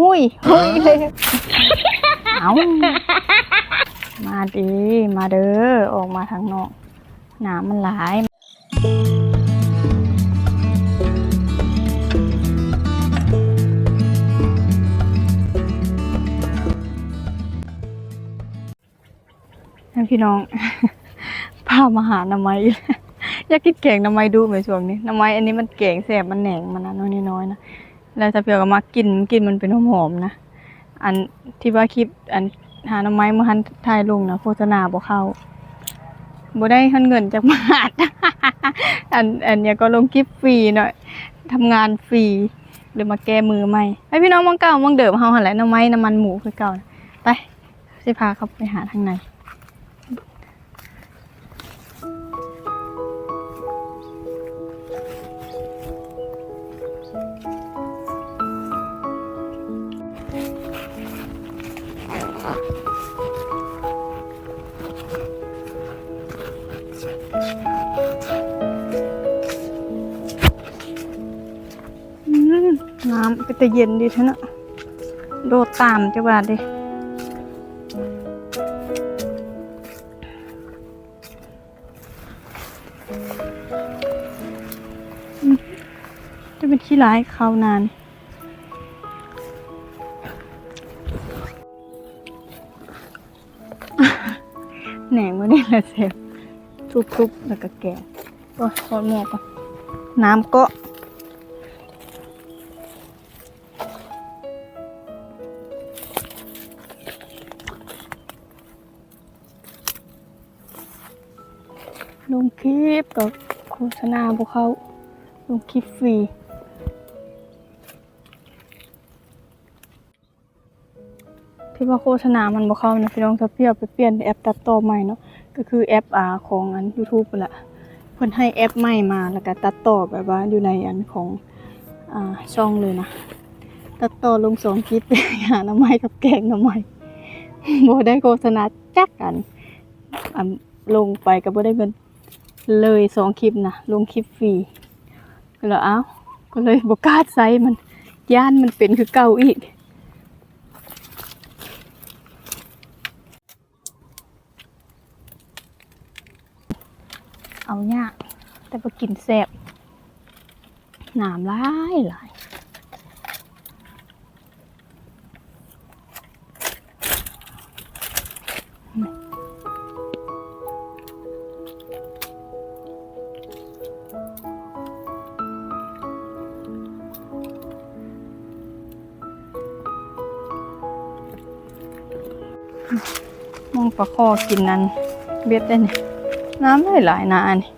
หุยหุยเลยเอามาดีมาเด้อออกมาทางนอกน้ำมันหลายพี่น้องพามาหาหน้ำไม้อยากกินแกงหน้ำไม้ดูไหมช่วงนี้หน้ำไม้อันนี้มันแกงแสบมันแหนงมันนะน้อยน้อยๆนะ แล้วถ้าเพียวก็มากินกินมันเป็นหอมๆนะ อันที่ว่าคลิปอันหาน้ำไม้เมื่อทันถ่ายลงนะโฆษณาบ่เข้าบ่ได้เงินเงินจากบาทอันอันเนี้ยก็ลงคลิปฟรีหน่อยทำงานฟรีเลยมาแก้มือใหม่ให้พี่น้องมองเก่ามองเดิมเฮาหันแหละหน้ำไม้น้ำมันหมูคือเก่าไปสิพาเขาไปหาทางใน ก็จะเย็นดีท่านะโดดตามจังหวะดิจะเป็นขี้ร้ายเขานานแหนงมือนี่แหละเซฟทุบๆแล้วก็แกงโอ้ยขอหมวกก่อนน้ำก็ ษณาพวกเขาลงคลิปฟรีที่ว่าโฆษณามันบ่เข้านะพี่น้องถ้าเปรียบไปเปลี่ยนแอปตัดต่อใหม่เนาะก็คือแอปอาของอัน YouTube นั่นแหละเพิ่นให้แอปใหม่มาแล้วก็ตัดต่อแบบว่าอยู่ในอันของอ่าช่องเลยนะตัดต่อลงสองคลิปหาหน้ำไม้กับแกงหน้ำไม้บ่ได้โฆษณาจักอันอันลงไปก็บ่ได้เงิน เลยสองคลิปนะลงคลิปฟรีก็แลยเอ้าก็เลยบกล้าใส่มันย่านมันเป็นคือเก่าอีกเอาเนี่ยแต่ปากินแสบหนามร้ายหลาย ปลาคอกินนั้นเบ็ดได้เนี่ยน้ำได้หลายนานี่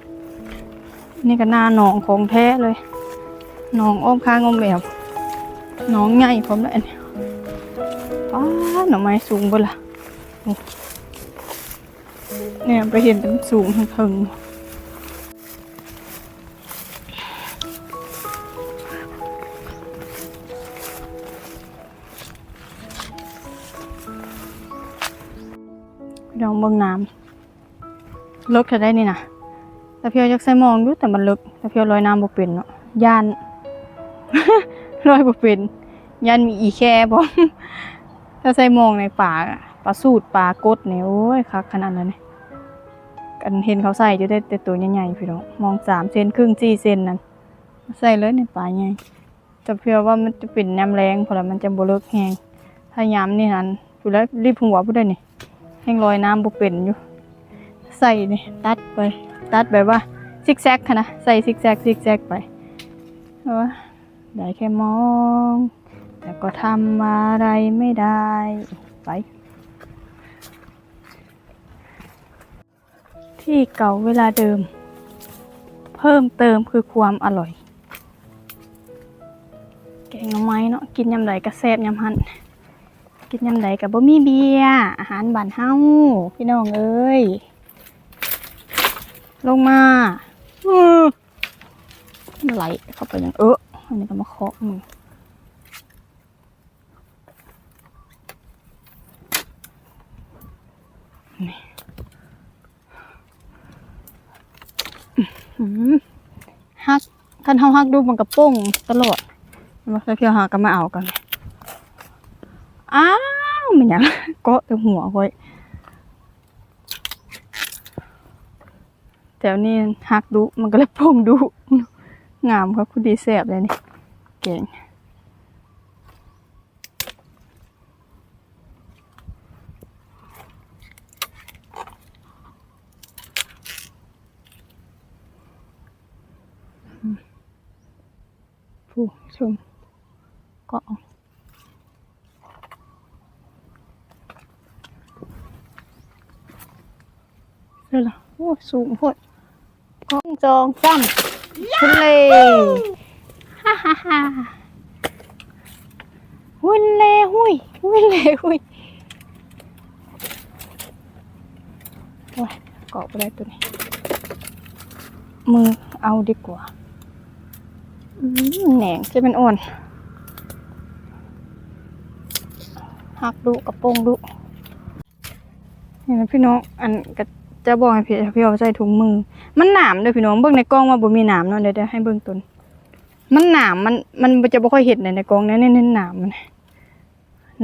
นี่ก็น้าหนองของแท้เลยหนองอ้อมข้างอ้อมแบบหนองใหญ่พร้อมแล้วเนี่ยป้าหน่อไม้สูงบ่ล่ะเนี่ยไปเห็นเป็นสูงถึง เบิ่งน้ำลกจะได้นี่นะแต่เพียวยักใส่มองอยู่แต่มันลึกแต่เพียวลอยน้ำบ่เป็นเนาะย่านลอยบ่เป็นย่านมีอีแค่บ่ถ้าใส่มองในป่าปลาสูตรปลากดเนี่ยโอ้ยคักขนาดนั้นเลยกันเห็นเขาใส่อยู่ได้แต่ตัวใหญ่ๆพี่น้องมองสามเซนครึ่งสี่เซนนั่นใส่เลยในป่าใหญ่แต่เพียวว่ามันจะเป็นน้ำแรงเพราะแล้วมันจะบ่เลิกแหงถ้ายามนี่นั้นผู้แล้วรีบหัวผู้ได้นี่ แห้งลอยน้ำบ่เป็นอยู่ ใส่นี่ตัดไป ตัดแบบว่าซิกแซกค่ะนะ ใส่ซิกแซกซิกแซกไปเออได้แค่มอง แต่ก็ทำอะไรไม่ได้ ไปที่เก่าเวลาเดิม เพิ่มเติมคือความอร่อย แกงหน่อไม้เนาะกินยำใดก็แซบยำหัน กินยำใดกับบ่มีเบียร์อาหารบ้านเฮาพี่น้องเอ้ย ลงมาอไหลเข้าไปอย่างเอออันนี้ก็มาเคาะมือนี่อื้อหือฮักคันเฮาฮักดูมันกระโป้งตลอดมาเที่ยวหาก็มาเอากันาวมันหยังกาะแต่หัวค่อยแต่วนี้หักดุมันก็เลยโป่งดุงามครับคุณดีแซ่บเลยนี่เก่งผู้ชมก็เอาเดี๋ยวล่ะโอ้ สูงพดกล้องจองจ้ำทะเลฮ่าฮ่าฮ่าหุ่นเลหุยหุ่นเลหุยโอ้ยเกาะไปได้ตัวนี้ มือเอาดีกว่าแหนงจะเป็นอ่อนหักดุกระโปรงดุนี่นะพี่น้องอันก็ จะบอกให้พี่พี่เอาใส่ถุงมือ มันหนามเด้อพี่น้องเบิ่งในกล้องว่าบ่มีหนามเนาะเดี๋ยวให้เบิ่งตนมันหนามมันมันจะบ่ค่อยเห็นในในกล้องนะเน้นๆหนามมัน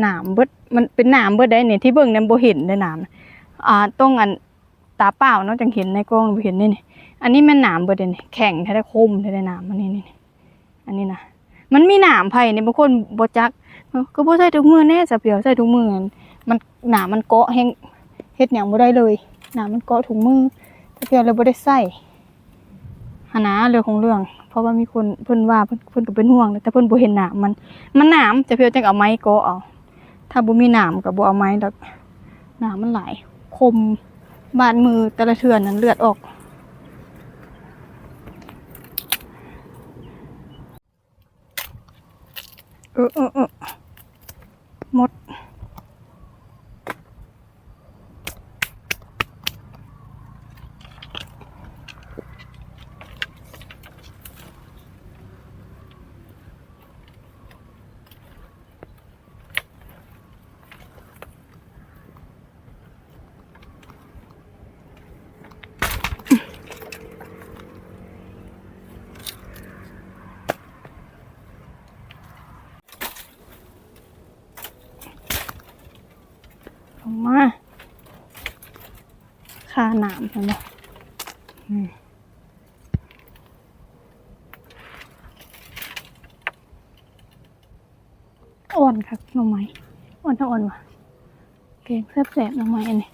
หนามเบิดมันเป็นหนามเบิดได้เนี่ยที่เบิ่งนั้นบ่เห็นได้หนามอ่าต้องอันตาเปล่าเนาะจังเห็นในกล้องบ่เห็นนี่นี่อันนี้มันหนามเบิดเด้นี่แข็งแท้ได้คมแท้ได้หนามมันนี่นี่อันนี้นะมันมีหนามไผนี่บางคนบ่จักก็บ่ใส่ถุงมือแน่สะเปียวใส่ถุงมือมันหนามมันเกาะแฮงเฮ็ดหยังบ่ได้เลย นามมันเกาะถุงมือแต่เพียงเลยบ่ได้ใส่หานะเรื่องของเรื่อง เพราะว่ามีคนเพิ่นว่าเพิ่นเพิ่นก็เป็นห่วงแต่เพิ่นบ่เห็นหนามมันมันหนามจะเพียงจังเอาไม้เกาะเอาถ้าบ่มีหนามก็บ่เอาไม้ดอกหนามมันหลายคมบาดมือแต่ละเทือนั้นเลือดออกเออเออเออหมด ลงมาคาหนามเห็นไหมอ่อนครับหน่อไม้อ่อนถ้าอ่อนวะเก่งแซ่บแสบหน่อไม้อันนี้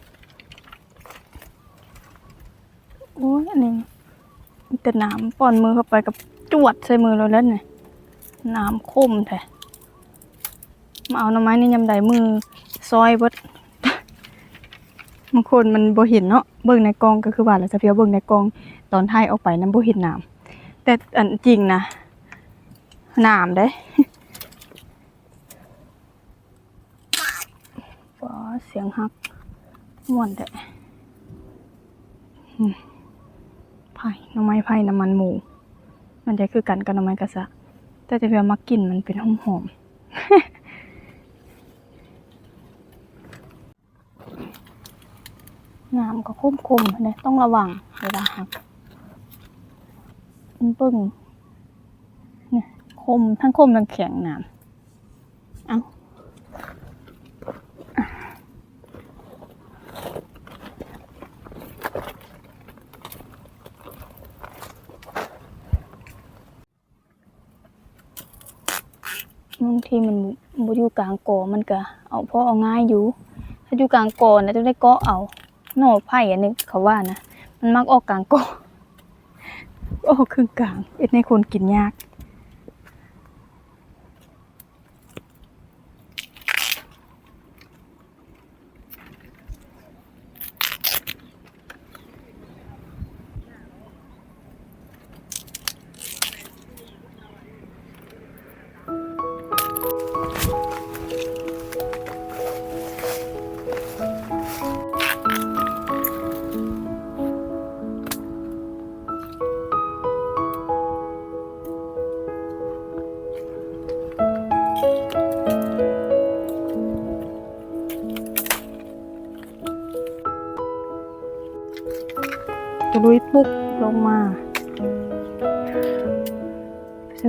โอ้ยอันนี้มันแต่น้ำป้อนมือเข้าไปกับจวดใส่มือเราแล้วเนี่ยน้ำคมแท้มาเอาหน่อไม้นี่ยำใดมือซอยเบิด บางคนมันบ่เห็นเนาะเบิ่งในกล้องก็คือว่าแล้วจะเพียวเบิ่งในกล้องตอนถ่ายออกไปนั้นบ่เห็นน้ำแต่อันจริงนะน้ำเด้ว้าเสียงฮักม่วนแต่ไผ่น่อไม้ไผ่น้ำมันหมู มันจะคือกันกับน่อไม้กระสะแต่จะเพียวมักกินมันเป็นหอมหอมๆ น้ำก็คมคมๆเลยต้องระวังเวลาหักปึ้งเนี่ยคมทั้งคมทั้งแข็งน้ำเอาบางทีมันบอยู่กลางกอมันก็เอาพอเอาง่ายอยู่ ถ้าอยู่กลางกอนะจะได้เกาะเอา โน่ไผ่อันนี้เขาว่านะ มันมักออกกลางกอออกครึ่งกลางเอ็ดในคนกินยาก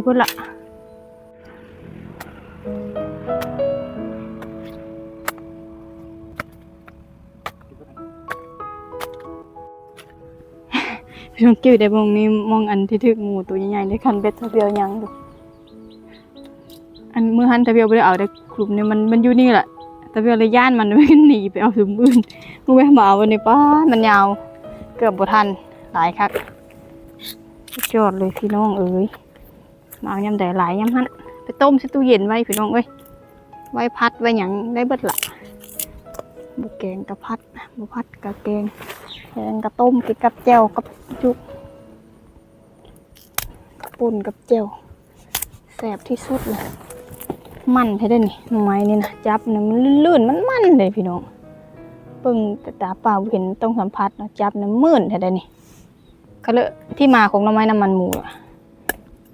พุ่นละน้องกิ้วได้มองนี้มองอันที่ถึกงูตัวใหญ่ๆได้คันเบ็ดเบียวยังดูอันเมื่อหันทะเบียวไปเอาได้กลุ่มเนี่ยมันมันอยู่นี่แหละทะเบียวเลยย่านมันไม่หนีไปเอาถึงมื่นมึงไปมาเอาวันนี้ป้ามันยาว เกือบบทันหลายครักจอดเลยพี่น้องเอ้ย เอายำใดหลายยำหันไปต้มใส่ตู้เย็นไว้พี่น้องเอ้ยไว้พัดไว้หยังได้เบิดละบุแกงกะพัดบุพัดกะแกงแกงกะต้มกินกับแจ่วกับจุกกับปุ่นกับแจ่วแซ่บที่สุดเลย มันให้ได้นี่หน่อไม้นี่นะจับนี่มันลื่นๆมันมันเลยพี่น้องเบิ่งแต่ตาเปล่าเห็นต้องสัมผัสเนาะจับน้ำมื่นแท้ได้นี่ก็เลยที่มาของหน้ำไม้น้ำมันหมูอะ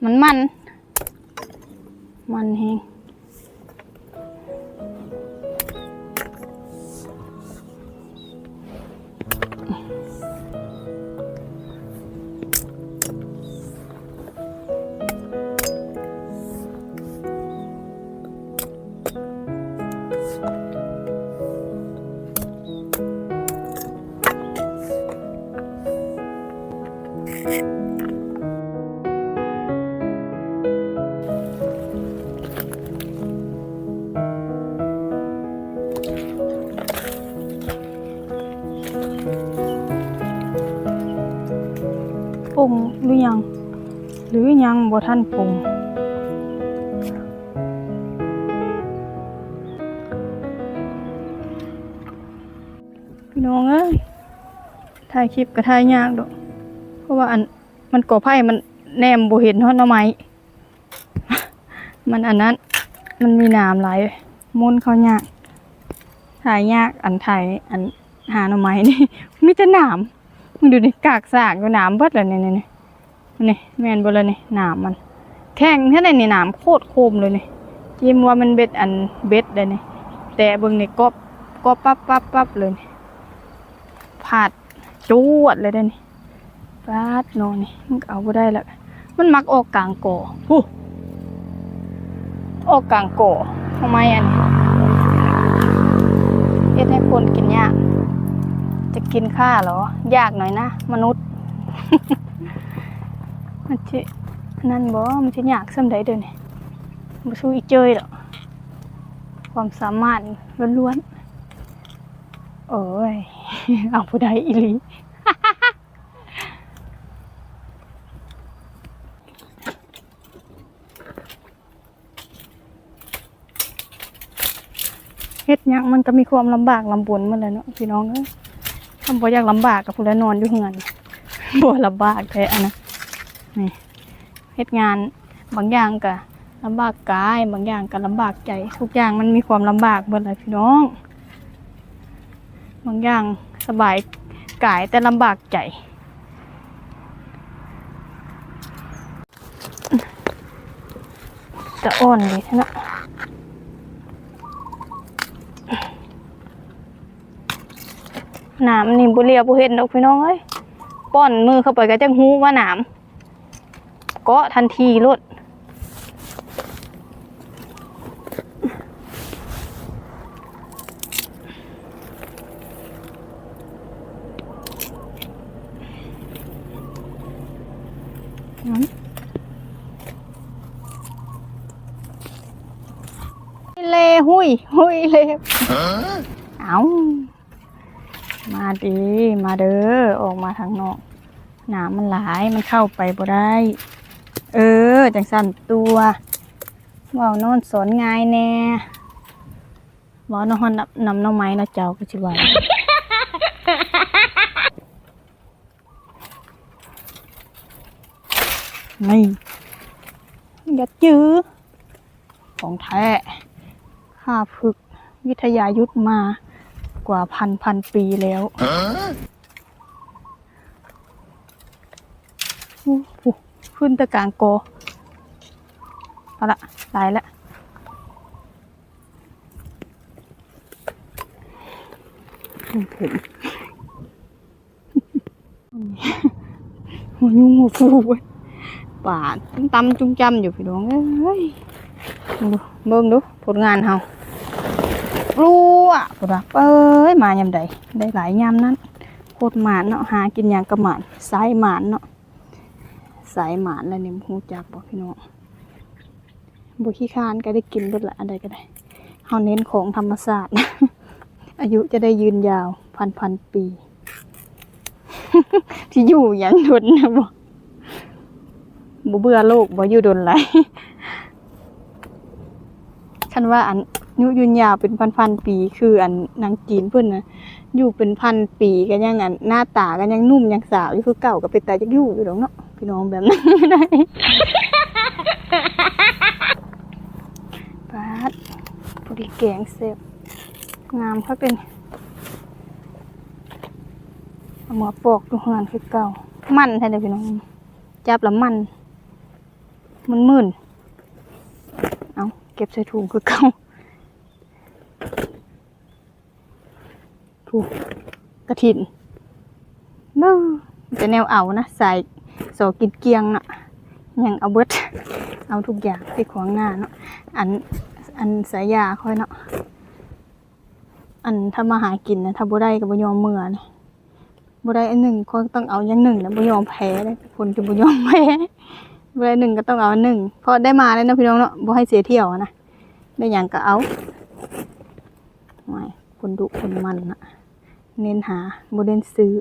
มันมัน มันแฮง มั่นคง พี่น้องเอ้ยถ่ายคลิปก็ถ่ายยากดอกเพราะว่าอันมันก่อไผ่มันแนมบ่เห็นฮอดหน่อไม้มันอันนั้น มันมีน้ำไหลมุนเขายากถ่ายยากอันถ่ายอันหาหน่อไม้นี่มีแต่น้ำมึงดูดิกากสากอยู่น้ำเบิดเลยนี่นี่นี่นี่แมนบ่เลยนี่น้ำมัน แข็งแค่ไหนนี่น้ำโคตรโคมเลยนี่จิ้มว่ามันเบ็ดอันเบ็ดเลยนี่แต่เบิ่งนี่กบกบปั๊บปั๊บปั๊บเลยนี่ผาดจวดเลยเด้อนี่ปาดโนนี่มันก็เอาบ่ได้แล้วมันมักออกกลางก่อฮู้ออกกลางก่อทำไมอันนี้เฮ็ดให้คนกินยาก จะกินข้าเหรอ ยากหน่อยนะ มนุษย์ มันจะ นั่นบ่มันจะยากส่ำใดเด้อนี่บ่สู้อีเจยดอกความสามารถล้วนๆโอ้ยเอาผู้ใดอีหลีเฮ็ดยังมันก็มีความลำบากลำบนมันแหละเนาะพี่น้องเอ้ยทำบ่อยากลำบากกับผู้ใดนอนอยู่เฮือนบ่ลำบากแท้อนะนี่ เฮ็ดงาน บางอย่างก็ลำบากกาย บางอย่างก็ลำบากใจ ทุกอย่างมันมีความลำบากเบิดเลยพี่น้อง บางอย่างสบายกายแต่ลำบากใจจะอ่อนเลยนะหนามนี่บุเรียบุเห็นดอกพี่น้องเอ้ยป้อนมือเข้าไปก็จังหูว่าหนาม เก็ทันทีรดเลหุยหุยเลเอามาดี มาเด้อ ออกมาทางนอกหนามมันหลาย มันเข้าไปบ่ได้ เออ จังสั่นตัวเว่านอนสอนง่ายแน่เว่านอนนำนำน้องไม้นะเจ้าก็สิว่านี่ย่าจื้อของแท้ข้าฝึกวิทยายุทธมากว่าพันพันปีแล้วอู้หู ขึ้นตะกลางโกเอาละตายแล้วผมหัวยุ่งหัวฟูเว้ยป่าตุ้มตำจุ้มจำอยู่พี่น้องเอ้ยดูเบิ่งดูผลงานเฮารัวปุดว่าเอ้ยมายามใดได้หลายยามนั้นคตรหมานเนาะหากินหยังกับหมานสายหมานเนาะ สายหมานแล้วนี่ฮู้จักบ่พี่น้องบ่ขี้คานก็ได้กินเบิดละอันใดก็ได้เฮาเน้นของธรรมชาสติอายุจะได้ยืนยาวพันพันปี ที่อยู่อย่างทนนะบ่บ่เบื่อโลกบ่อยู่ดนไหลายคันว่าอันยุยืนยาวเป็นพันพันปี คืออันนางจีนเพิ่นนะอยู่เป็นพันปีก็ยังอันหน้าตาก็ยังนุ่มยังสาวอยู่คือเก่าก็เป็นตาจักอยู่อยู่ดอกเนาะ พี่น้องแบบนั้นได้ปาดพอดีแกงเสร็จงามเขาเป็นเอาหมาปอกดูงานคือเก่า มันแท้เลยพี่น้อง จับแล้วมัน มันมื่น เอาเก็บใส่ถุงคือเก่าถูกกระถินเบ้อจะแนวเอานะใส่ โสกินเกียงน่ะยังเอาเบิดเอาทุกอย่างที่ขวางหน้าเนาะอันอันสายยาค่อยเนาะอันถ้ามาหากินนะถ้าบ่ได้ก็บ่ยอมเมื่อนะบ่ได้อันหนึ่งก็ต้องเอาอย่างหนึ่งแล้วบ่ยอมแพ้เลยคนจะบ่ยอมแพ้บ่ได้หนึ่งก็ต้องเอาหนึ่งเพราะได้มาแล้วนะพี่น้องเนาะบ่ให้เสียเที่ยวนะได้หยังก็เอาไม่คนดุคนมันนะเน้นหาบ่เน้นซื้อ